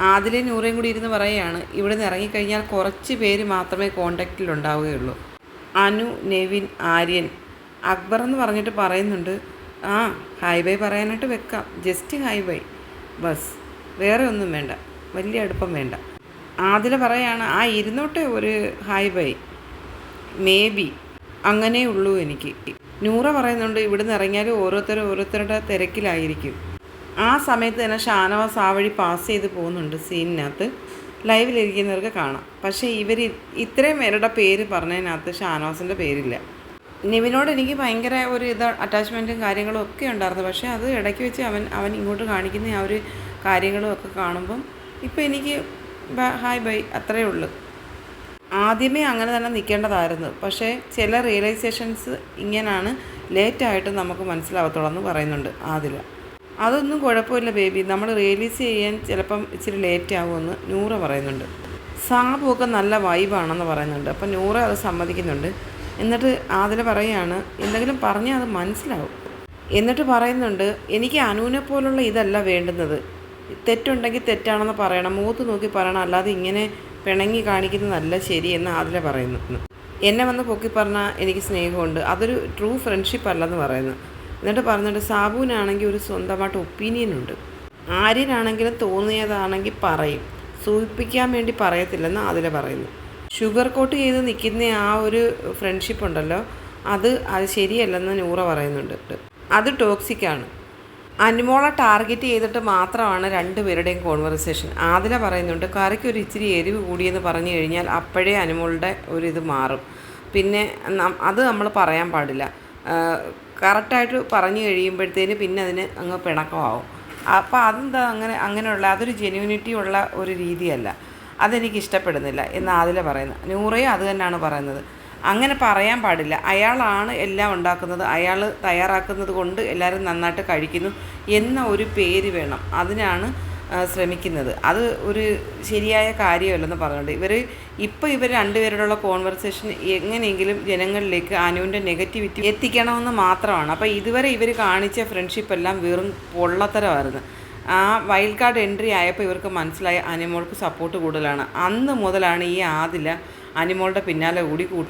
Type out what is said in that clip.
ആദിലെ നൂറേം കൂടി ഇരുന്ന് പറയുകയാണ് ഇവിടെ നിന്ന് ഇറങ്ങിക്കഴിഞ്ഞാൽ കുറച്ച് പേര് മാത്രമേ കോണ്ടാക്റ്റിൽ ഉണ്ടാവുകയുള്ളൂ അനു നെവിൻ ആര്യൻ അക്ബർ എന്ന് പറഞ്ഞിട്ട് പറയുന്നുണ്ട്. ആ ഹായ് ബൈ പറയാനായിട്ട് വെക്കാം. Just hi bye. ബസ്. വേറെ ഒന്നും വേണ്ട. വലിയ അടുപ്പം വേണ്ട. ആദില പറയാണ് ആ ഇരുന്നോട്ടെ ഒരു ഹായ് ബൈ. May be. അങ്ങനെ ഉള്ളൂ എനിക്ക്. നൂറ പറയുന്നുണ്ട് ഇവിടുന്ന് ഇറങ്ങിയാൽ ഓരോരുത്തരും ഓരോരുത്തരുടെ തിരക്കിലായിരിക്കും. ആ സമയത്ത് തന്നെ ഷാനവാസ് ആ വഴി പാസ് ചെയ്ത് പോകുന്നുണ്ട് സീനിനകത്ത്. ലൈവിലിരിക്കുന്നവർക്ക് കാണാം. പക്ഷേ ഇവർ ഇത്രയും പേരുടെ പേര് പറഞ്ഞതിനകത്ത് ഷാനവാസിന്റെ പേരില്ല. നിവിനോട് എനിക്ക് ഭയങ്കര ഒരു ഇത് അറ്റാച്ച്മെന്റും കാര്യങ്ങളും ഒക്കെ ഉണ്ടായിരുന്നു. പക്ഷേ അത് ഇടയ്ക്ക് വെച്ച് അവൻ അവൻ ഇങ്ങോട്ട് കാണിക്കുന്ന ആ ഒരു കാര്യങ്ങളും ഒക്കെ കാണുമ്പം ഇപ്പം എനിക്ക് ഹായ് ബൈ അത്രയേ ഉള്ളൂ. ആദ്യമേ അങ്ങനെ തന്നെ നിൽക്കേണ്ടതായിരുന്നു. പക്ഷേ ചില റിയലൈസേഷൻസ് ഇങ്ങനെയാണ് ലേറ്റായിട്ട് നമുക്ക് മനസ്സിലാവത്തുള്ളൂ എന്ന് പറയുന്നുണ്ട് ആദില അതൊന്നും കുഴപ്പമില്ല ബേബി നമ്മൾ റിലീസ് ചെയ്യാൻ ചിലപ്പം ഇച്ചിരി ലേറ്റ് ആകുമെന്ന് നൂറ പറയുന്നുണ്ട്. സാബുമൊക്കെ നല്ല വൈബാണെന്ന് പറയുന്നുണ്ട്. അപ്പം നൂറ അത് സമ്മതിക്കുന്നുണ്ട്. എന്നിട്ട് ആദില പറയുകയാണ് എന്തെങ്കിലും പറഞ്ഞാൽ അത് മനസ്സിലാവും. എന്നിട്ട് പറയുന്നുണ്ട് എനിക്ക് അനുവിനെ പോലുള്ള ഇതല്ല വേണ്ടുന്നത്. തെറ്റുണ്ടെങ്കിൽ തെറ്റാണെന്ന് പറയണം. മൂത്ത് നോക്കി പറയണം. അല്ലാതെ ഇങ്ങനെ പിണങ്ങി കാണിക്കുന്നതല്ല ശരി എന്ന് ആദില പറയുന്നു. എന്നെ വന്ന് പൊക്കി പറഞ്ഞാൽ എനിക്ക് സ്നേഹമുണ്ട്. അതൊരു ട്രൂ ഫ്രണ്ട്ഷിപ്പ് അല്ലെന്ന് പറയുന്നു. എന്നിട്ട് പറഞ്ഞിട്ട് സാബുവിനാണെങ്കിൽ ഒരു സ്വന്തമായിട്ട് ഒപ്പീനിയൻ ഉണ്ട്. ആര്യനാണെങ്കിലും തോന്നിയതാണെങ്കിൽ പറയും. സൂചിപ്പിക്കാൻ വേണ്ടി പറയത്തില്ലെന്ന് അതിൽ പറയുന്നു. ഷുഗർ കോട്ട് ചെയ്ത് നിൽക്കുന്ന ആ ഒരു ഫ്രണ്ട്ഷിപ്പ് ഉണ്ടല്ലോ അത് അത് ശരിയല്ലെന്ന് നൂറ പറയുന്നുണ്ട്. അത് ടോക്സിക്കാണ് അനുമോളെ ടാർഗറ്റ് ചെയ്തിട്ട് മാത്രമാണ് രണ്ടുപേരുടെയും കോൺവെർസേഷൻ. ആദില പറയുന്നുണ്ട് കറിക്ക് ഒരു ഇച്ചിരി എരിവ് കൂടിയെന്ന് പറഞ്ഞു കഴിഞ്ഞാൽ അപ്പോഴേ അനുമോളുടെ ഒരു ഇത് മാറും. പിന്നെ അത് നമ്മൾ പറയാൻ പാടില്ല. കറക്റ്റായിട്ട് പറഞ്ഞു കഴിയുമ്പോഴത്തേന് പിന്നെ അതിന് അങ്ങ് പിണക്കമാവും. അപ്പോൾ അതെന്താ അങ്ങനെ അങ്ങനെയുള്ള അതൊരു ജെന്യൂനിറ്റി ഉള്ള ഒരു രീതിയല്ല. അതെനിക്ക് ഇഷ്ടപ്പെടുന്നില്ല എന്ന് ആദില പറയുന്നത് നൂറയും അത് തന്നെയാണ് പറയുന്നത്. അങ്ങനെ പറയാൻ പാടില്ല. അയാളാണ് എല്ലാം ഉണ്ടാക്കുന്നത്. അയാൾ തയ്യാറാക്കുന്നത് കൊണ്ട് എല്ലാവരും നന്നായിട്ട് കഴിക്കുന്നു എന്ന ഒരു പേര് വേണം. അതിനാണ് ശ്രമിക്കുന്നത്. അത് ഒരു ശരിയായ കാര്യമല്ലെന്ന് പറഞ്ഞുകൊണ്ട് ഇവർ ഇപ്പോൾ ഇവർ രണ്ടുപേരോടുള്ള കോൺവെർസേഷൻ എങ്ങനെയെങ്കിലും ജനങ്ങളിലേക്ക് അനുവിന്റെ നെഗറ്റിവിറ്റി എത്തിക്കണമെന്ന് മാത്രമാണ്. അപ്പോൾ ഇതുവരെ ഇവർ കാണിച്ച ഫ്രണ്ട്ഷിപ്പ് എല്ലാം വെറും പൊള്ളത്തരമായിരുന്നു. ആ വൈൽഡ് കാർഡ് എൻട്രി ആയപ്പോൾ ഇവർക്ക് മനസ്സിലായ അനിമോൾക്ക് സപ്പോർട്ട് കൂടുതലാണ്. അന്ന് മുതലാണ് ഈ ആദില അനിമോളുടെ പിന്നാലെ കൂടി കൂട്ടി